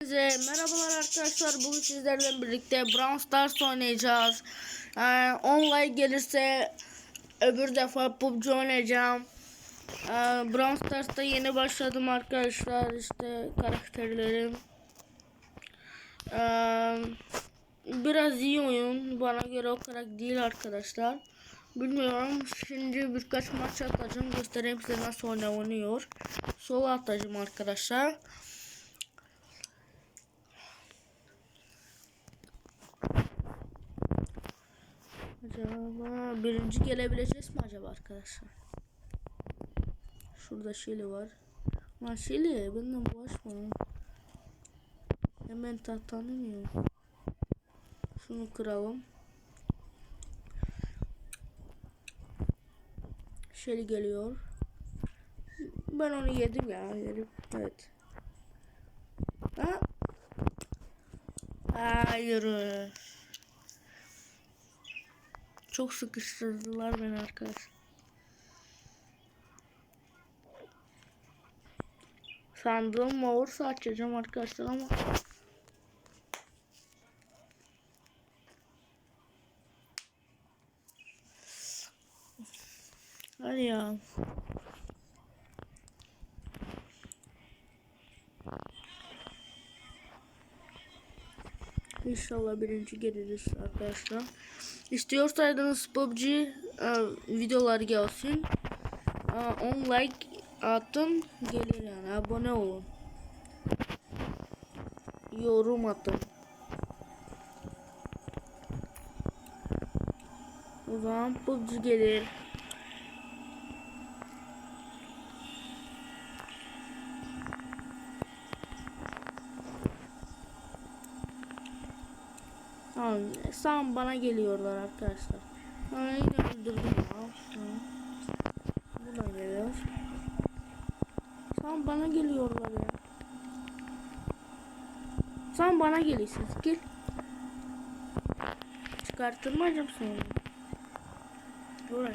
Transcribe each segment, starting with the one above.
Hepinize merhabalar arkadaşlar. Bugün sizlerle birlikte Brawl Stars oynayacağız. Ee, online gelirse öbür defa PUBG oynayacağım. Ee, Brawl Stars'ta yeni başladım arkadaşlar. İşte karakterlerim. Ee, biraz iyi oyun. Bana göre o kadar değil arkadaşlar. Bilmiyorum. Şimdi birkaç maç atacağım. Göstereyim size nasıl oynanıyor. Sola atacağım arkadaşlar. Acaba birinci gelebileceğiz mi acaba arkadaşlar? Şurada Şili var. Lan Şili benden bulaşma. Hemen tahtanım ya. Şunu kıralım. Şeli geliyor. Ben onu yedim ya. Yedim. Evet. Ha? Hayır. Çok sıkıştırdılar beni arkadaşlar. Sandığım olursa açacağım arkadaşlar ama Hadi ya. İnşallah birinci geliriz arkadaşlar. İstiyorsanız PUBG e, videolar gelsin. E, 10 like atın gelir yani abone olun. Yorum atın. O zaman PUBG gelir. Tamam, sağ bana geliyorlar arkadaşlar. Ha, yine öldürdüm ya. Buradan geliyor. Sağ bana geliyorlar ya. Sen bana geliyorsun. Gel. Çıkartılmayacağım sonra. Buraya.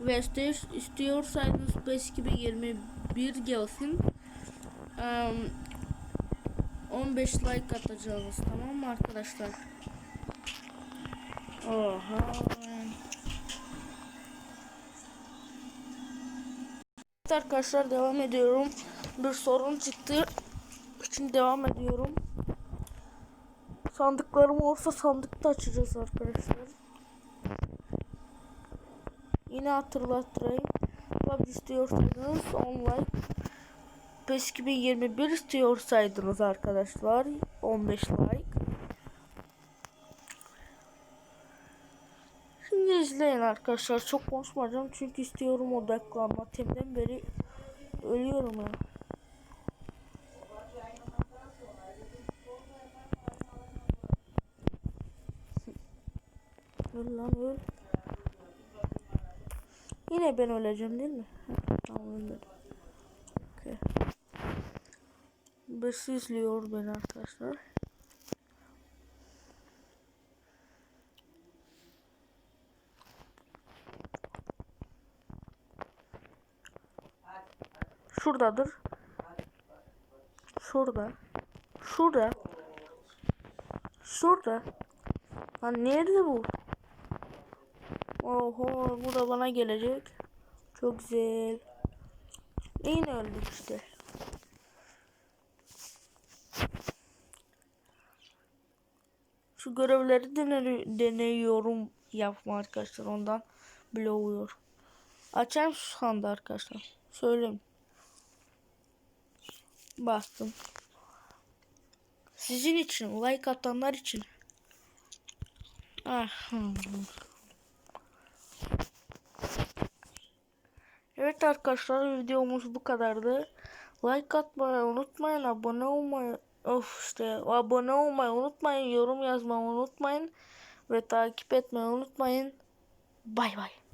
Ve istiyor- istiyorsanız PES gibi 21 gelsin. Em, 15 like atacağız tamam mı arkadaşlar? Oha. Arkadaşlar devam ediyorum. Bir sorun çıktı. için devam ediyorum. Sandıklarım olsa sandıkta açacağız arkadaşlar. Yine hatırlatayım. PUBG istiyorsanız online PES 2021 istiyorsaydınız arkadaşlar 15 like. Şimdi izleyin arkadaşlar çok konuşmayacağım çünkü istiyorum odaklanma. Temden beri ölüyorum ya. Öl lan öl. Yine ben öleceğim değil mi? Tamam ölmedim. Birisi izliyor beni arkadaşlar. Şuradadır. Şurada. Şurada. Şurada. Lan nerede bu? Oho bu da bana gelecek. Çok güzel. Yine öldük işte. Şu görevleri dene- deniyorum yapma arkadaşlar ondan bile oluyor. Açar şu sandı arkadaşlar. Söyleyeyim. Bastım. Sizin için, like atanlar için. Ah. hmm. Evet arkadaşlar videomuz bu kadardı. Like atmayı unutmayın, abone olmayı of işte abone olmayı unutmayın, yorum yazmayı unutmayın ve takip etmeyi unutmayın. Bay bay.